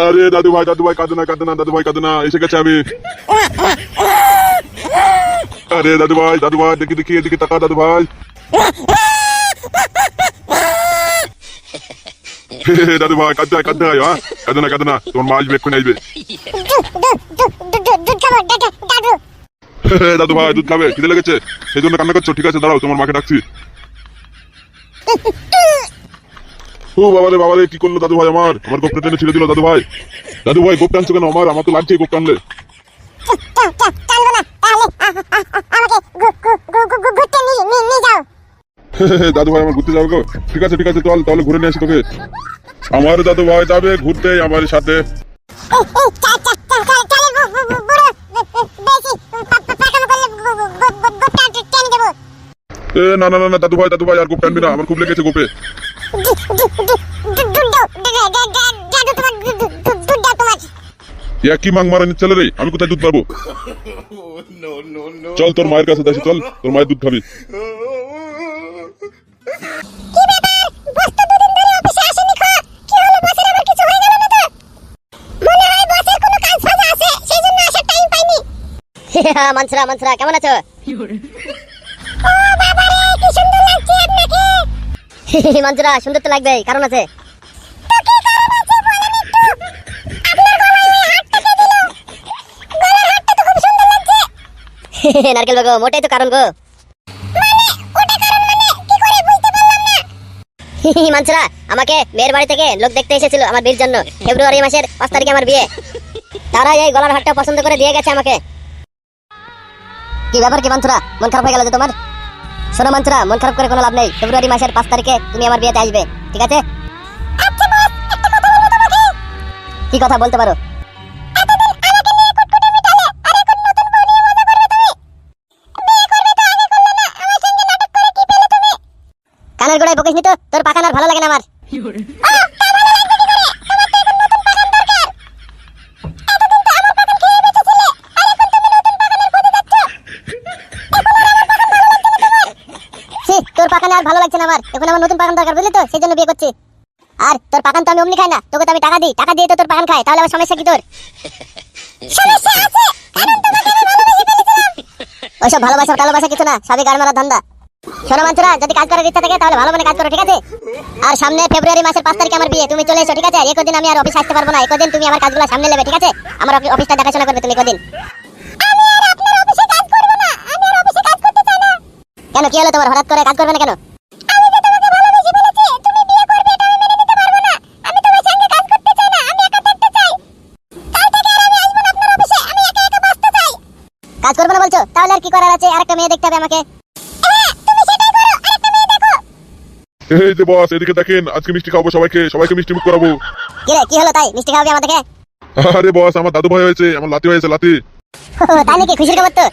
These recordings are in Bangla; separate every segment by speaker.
Speaker 1: আরে দাদু ভাই দাদু ভাই কাঁদো না কাঁদো না দাদু ভাই কাঁদো না এসে গেছে আমি আরে দাদু ভাই দাদু ভাই দেখি দেখি এদিকে তাকা দাদু ভাই হে, হে, দাদু ভাই কাঁদতে হয় কাঁদতে হয় হ্যাঁ
Speaker 2: দাদু দাদু
Speaker 1: ভাই, দুধ খাবে, খিদে লেগেছে। সেই জন্য কান্না করছ। ঠিক আছে, দাঁড়াও, তোমার মাকে ডাকছি। ও বাবারে বাবারে কি করল দাদু ভাই আমার? আমার গোপটা টেনে ছিঁড়ে দিল দাদু ভাই। দাদু ভাই, গোপ টানছো কেন আমার? আমার তো লাগছে গোপ টানলে। দাদু ভাই, আমার ঘুরতে যাবে ঠিক আছে ঠিক আছে, চল, তাহলে ঘুরে নিয়ে আসি তোকে। আমার দাদু ভাই যাবে ঘুরতে, আমার সাথে
Speaker 2: এই, এই, চা- চা- চা- চা- চলে বু- বু- বু- বুড়ো বে- বে- বেশি পা- পা- পাকামো করলে গু- গু- গু- গু- গুপটা টে- টেনে দেবো
Speaker 1: এ, না না না দাদু ভাই দাদু ভাই আর গোপ টানবি না, আমার খুব লেগেছে গোপে। ইয়া কি মাং মারা নিচ্ছে রে? আমি কোথায় দুধ পাবো? চল, তোর মায়ের কাছে যাচ্ছি, চল, তোর মায়ের দুধ খাবি।
Speaker 3: মনসরা মনসরা কেমন আছো
Speaker 2: আপনাকে
Speaker 3: সুন্দর তো লাগবে কারণ আছে। নারকেল বাগো, মোটাই তো কারণ গো।
Speaker 2: মানে কারণ মানে
Speaker 3: মনসরা আমাকে মেয়ের বাড়ি থেকে লোক দেখতে এসেছিল আমার বিয়ের জন্য, ফেব্রুয়ারি মাসের পাঁচ তারিখে আমার বিয়ে। তারা এই গলার হারটা পছন্দ করে দিয়ে গেছে আমাকে। কি ব্যাপার কি মনসরা মন খারাপ হয়ে গেল তোমার? শোনো মঞ্চরা মন খারাপ করে কোনো লাভ নেই। ফেব্রুয়ারি মাসের পাঁচ তারিখে তুমি আমার বিয়েতে আসবে ঠিক আছে?
Speaker 2: আচ্ছা
Speaker 3: কি কথা বলতে পারো?
Speaker 2: এতদিন আমাকে নিয়ে কুটকুটে মিটালে আর এখন নতুন বউ নিয়ে মজা করবে তুমি। বিয়ে করবে তো আগে করলে না আমার সঙ্গে নাটক করে কি পেলে তুমি?
Speaker 3: কানের গোড়ায় বকিস নি তো? তোর পাখানার ভালো লাগে না আমার
Speaker 2: ও তা ভালো লাগবে কি করে তোমার তো এখন নতুন পাকান দরকার এতদিন তো আমার পাকান খেয়ে বেঁচেছিলে আর এখন তুমি নতুন পাকানের খোঁজে যাচ্ছ এখন আর আমার পাকান ভালো লাগছে না তোমার
Speaker 3: ছি, তোর পাকানে আর ভালো লাগছে না আমার। এখন আমার নতুন পাকান দরকার, বুঝলি তো? সেই জন্য বিয়ে করছি। আর তোর পাকান তো আমি অমনি খাই না। তোকে তো আমি টাকা দিই। টাকা দিয়ে তো তোর পাকান খাই। তাহলে আবার সমস্যা কি তোর?
Speaker 2: সমস্যা আছে! কারণ তোমাকে আমি ভালোবেসে ফেলেছিলাম।
Speaker 3: ওইসব ভালোবাসা টালোবাসা কিছু না। সবই গাড় মারা ধান্দা। শোনো মাঞ্চরা যদি কাজ করার ইচ্ছা থাকে, তাহলে ভালো মনে কাজ করো, ঠিক আছে? আর সামনে ফেব্রুয়ারি মাসের পাঁচ তারিখে আমার বিয়ে। তুমি চলে এসো, ঠিক আছে? একদিন আমি আর অফিস আসতে পারব না। একদিন তুমি আমার কাজগুলো সামনে নেবে, ঠিক আছে? আমার অফি- অফিসটা দেখাশোনা করবে তুমি একদিন। কেন কি হলো তোমার? হঠাৎ করে কাজ করবে না কেন?
Speaker 2: আমি যে তোমাকে ভালোবেসে ফেলেছি তুমি বিয়ে করবে এটা আমি মেনে নিতে পারব না। আমি তোমার সঙ্গে কাজ করতে না আমি একা থাকতে চাই। কাল থেকে আর আমি আসব না আপনার অফিসে আমি একা একা বসতে চাই।
Speaker 3: কাজ করবে না বলছো? তাহলে আর কি করার আছে? আরেকটা মেয়ে দেখতে হবে আমাকে।
Speaker 2: হ্যাঁ তুমি সেটাই করো আরেকটা মেয়ে দেখো।
Speaker 1: এই যে বস এদিকে দেখেন আজকে মিষ্টি খাব সবাইকে সবাইকে মিষ্টি মুখ করাবো।
Speaker 3: কি রে কি হলো তাই? মিষ্টি খাওয়াবি আমাদেরকে?
Speaker 1: আরে বস আমার দাদু ভাই হয়েছে আমার লাতি হয়েছে লাতি।
Speaker 3: তাই নাকি? খুশির খবর তো?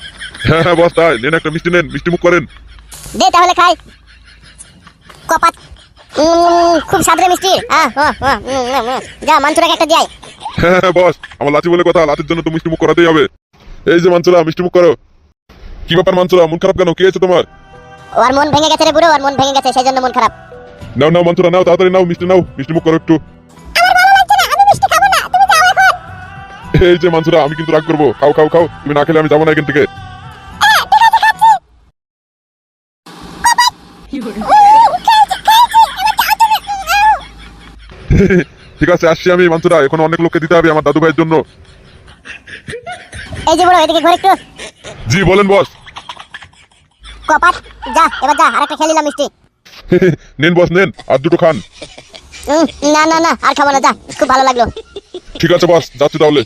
Speaker 1: হ্যাঁ হ্যাঁ বস তাই। নেন একটা মিষ্টি নেন মিষ্টি মুখ করেন।
Speaker 3: দে তাহলে খাই। কপাত। খুব সাদরে মিষ্টি। যা একটা দিয়াই।
Speaker 1: হ্যাঁ হ্যাঁ বস আমার লাচি বলে কথা লাচির জন্য তো মিষ্টি মুখ করাতেই হবে। এই যে মানসুরা মিষ্টি মুখ করো। কি ব্যাপার মন খারাপ কেন? কি হয়েছে তোমার?
Speaker 3: ওর মন ভেঙে গেছে রে বুড়ো ওর মন ভেঙে গেছে সেই জন্য মন খারাপ।
Speaker 1: নাও নাও নাও তাড়াতাড়ি নাও মিষ্টি নাও মিষ্টি মুখ করো একটু। এই যে মানসুরা আমি কিন্তু রাগ করব। খাও খাও খাও তুমি না খেলে আমি যাব না এখান থেকে।
Speaker 2: ঠিক আছে
Speaker 1: আসছি আমি মানসুরা এখন অনেক লোককে দিতে হবে আমার দাদু ভাইয়ের জন্য।
Speaker 3: এই যে বুড়ো এদিকে ঘুরে একটু।
Speaker 1: জি বলেন বস।
Speaker 3: কপাত যা এবার যা আরেকটা খেয়ে নিলাম মিষ্টি।
Speaker 1: নেন বস নেন আর দুটো খান।
Speaker 3: না না না আর খাব না যা খুব ভালো লাগল।
Speaker 1: ঠিক আছে বস যাচ্ছি তাহলে।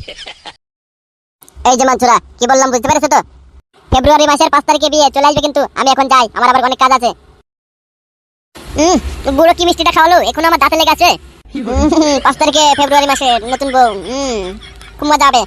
Speaker 3: এই যে মাঞ্চুরা কি বললাম বুঝতে পেরেছ তো? ফেব্রুয়ারি মাসের পাঁচ তারিখে বিয়ে চলে আসবে কিন্তু আমি এখন যাই আমার আবার অনেক কাজ আছে। উম, বুড়ো কি মিষ্টিটা খাওয়ালো? এখন আমার দাঁতে লেগে আছে। পাঁচ তারিখে ফেব্রুয়ারি মাসে নতুন বউ উম, খুব মজা হবে